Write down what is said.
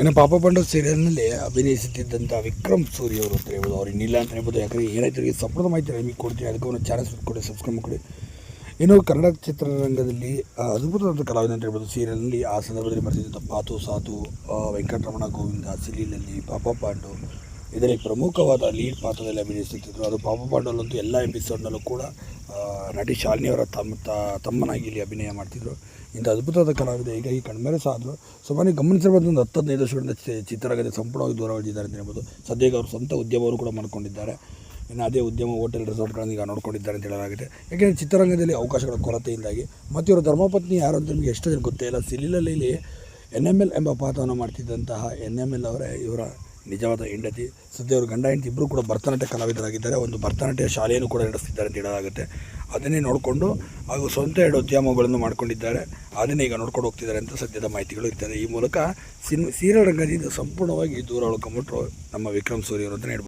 ಇನ್ನು ಪಾಪ ಪಾಂಡವ್ ಸೀರಿಯಲ್ನಲ್ಲಿ ಅಭಿನಯಿಸುತ್ತಿದ್ದಂಥ ವಿಕ್ರಮ್ ಸೂರಿ ಅವರು ಅಂತ ಹೇಳ್ಬೋದು, ಅವ್ರು ಇನ್ನಿಲ್ಲ ಅಂತ ಹೇಳ್ಬೋದು. ಯಾಕಂದರೆ ಏನಾಯ್ತು ಸಂಪೂರ್ಣ ಮಾಹಿತಿ ನಿಮಗೆ ಕೊಡ್ತೀನಿ ಅದಕ್ಕೆ ಒಂದು ಚಾನಲ್ಸ್ ಕೊಡಿ ಸಬ್ಸ್ಕ್ರೈಬ್ ಕೊಡಿ. ಇನ್ನು ಕನ್ನಡ ಚಿತ್ರರಂಗದಲ್ಲಿ ಅದ್ಭುತವಾದ ಕಲಾವಿದ ಅಂತ ಹೇಳ್ಬೋದು. ಸೀರಿಯಲ್ನಲ್ಲಿ ಆ ಸಂದರ್ಭದಲ್ಲಿ ಬರ್ತಿದ್ದಂಥ ಪಾತು ಸಾತು ವೆಂಕಟರಮಣ ಗೋವಿಂದ, ಸಿಲೀಲಲ್ಲಿ, ಪಾಪ ಪಾಂಡು ಇದರಲ್ಲಿ ಪ್ರಮುಖವಾದ ಲೀಡ್ ಪಾತ್ರದಲ್ಲಿ ಅಭಿನಯಿಸುತ್ತಿದ್ದರು ಅದು ಪಾಪ ಪಾಂಡವಲ್ಲಂತೂ ಎಲ್ಲ ಎಪಿಸೋಡ್ನಲ್ಲೂ ಕೂಡ ನಟಿ ಶಾಲಿನಿಯವರ ತಮ್ಮ ತಮ್ಮನಾಗಿ ಇಲ್ಲಿ ಅಭಿನಯ ಮಾಡ್ತಿದ್ರು. ಇಂಥ ಅದ್ಭುತವಾದ ಕಲಾವಿದ. ಹೀಗಾಗಿ ಕಣ್ಮೇಲೆ ಸಾದ್ರು ಸುಮಾರು ಗಮನಿಸಿರ್ಬೋದು ಒಂದು ಹತ್ತು ಹದಿನೈದು ವರ್ಷಗಳಿಂದ ಚಿತ್ರರಂಗದ ಸಂಪೂರ್ಣವಾಗಿ ದೂರ ಉಳಿದಿದ್ದಾರೆ ಅಂತ ಹೇಳ್ಬೋದು. ಸದ್ಯಕ್ಕೆ ಅವರು ಸ್ವಂತ ಉದ್ಯಮವರು ಕೂಡ ಮಾಡ್ಕೊಂಡಿದ್ದಾರೆ. ಇನ್ನು ಅದೇ ಉದ್ಯಮ ಹೋಟೆಲ್ ರೆಸಾರ್ಟ್ಗಳನ್ನು ಈಗ ನೋಡ್ಕೊಂಡಿದ್ದಾರೆ ಅಂತ ಹೇಳಲಾಗುತ್ತೆ ಯಾಕೆಂದರೆ ಚಿತ್ರರಂಗದಲ್ಲಿ ಅವಕಾಶಗಳ ಕೊರತೆಯಿಂದಾಗಿ, ಮತ್ತು ಇವರು ಧರ್ಮಪತ್ನಿ ಯಾರು ಅಂತ ನಿಮಗೆ ಎಷ್ಟು ಜನ ಗೊತ್ತೇ ಇಲ್ಲ. ಸಿಲಿಲಲ್ಲಿ ಎನ್ ಎಂ ಎಲ್ ಎಂಬ ಪಾತ್ರವನ್ನು ಮಾಡ್ತಿದ್ದಂತಹ ಎನ್ ಎಂ ಎಲ್ ಅವರೇ ಇವರ ನಿಜವಾದ ಹೆಂಡತಿ. ಸದ್ಯ ಅವರು ಗಂಡ ಹೆಂಡತಿ ಇಬ್ಬರು ಕೂಡ ಭರತನಾಟ್ಯ ಕಲಾವಿದರಾಗಿದ್ದಾರೆ. ಒಂದು ಭರತನಾಟ್ಯ ಶಾಲೆಯನ್ನು ಕೂಡ ನಡೆಸ್ತಿದ್ದಾರೆ ಅಂತ ಹೇಳಲಾಗುತ್ತೆ. ಅದನ್ನೇ ನೋಡಿಕೊಂಡು ಹಾಗೂ ಸ್ವಂತ ಎರಡು ಉದ್ಯಮಗಳನ್ನು ಮಾಡ್ಕೊಂಡಿದ್ದಾರೆ. ಅದನ್ನೇ ಈಗ ನೋಡ್ಕೊಂಡು ಹೋಗ್ತಿದ್ದಾರೆ ಅಂತ ಸದ್ಯದ ಮಾಹಿತಿಗಳು ಇರ್ತದೆ. ಈ ಮೂಲಕ ಸಿನ್, ಸೀರಿಯಲ್ ರಂಗದಿಂದ ಸಂಪೂರ್ಣವಾಗಿ ದೂರ ಉಳ್ಕೊಂಬಿಟ್ರು ನಮ್ಮ ವಿಕ್ರಮ್ ಸೂರಿ ಅವರು ಅಂತ ಹೇಳ್ಬೋದು.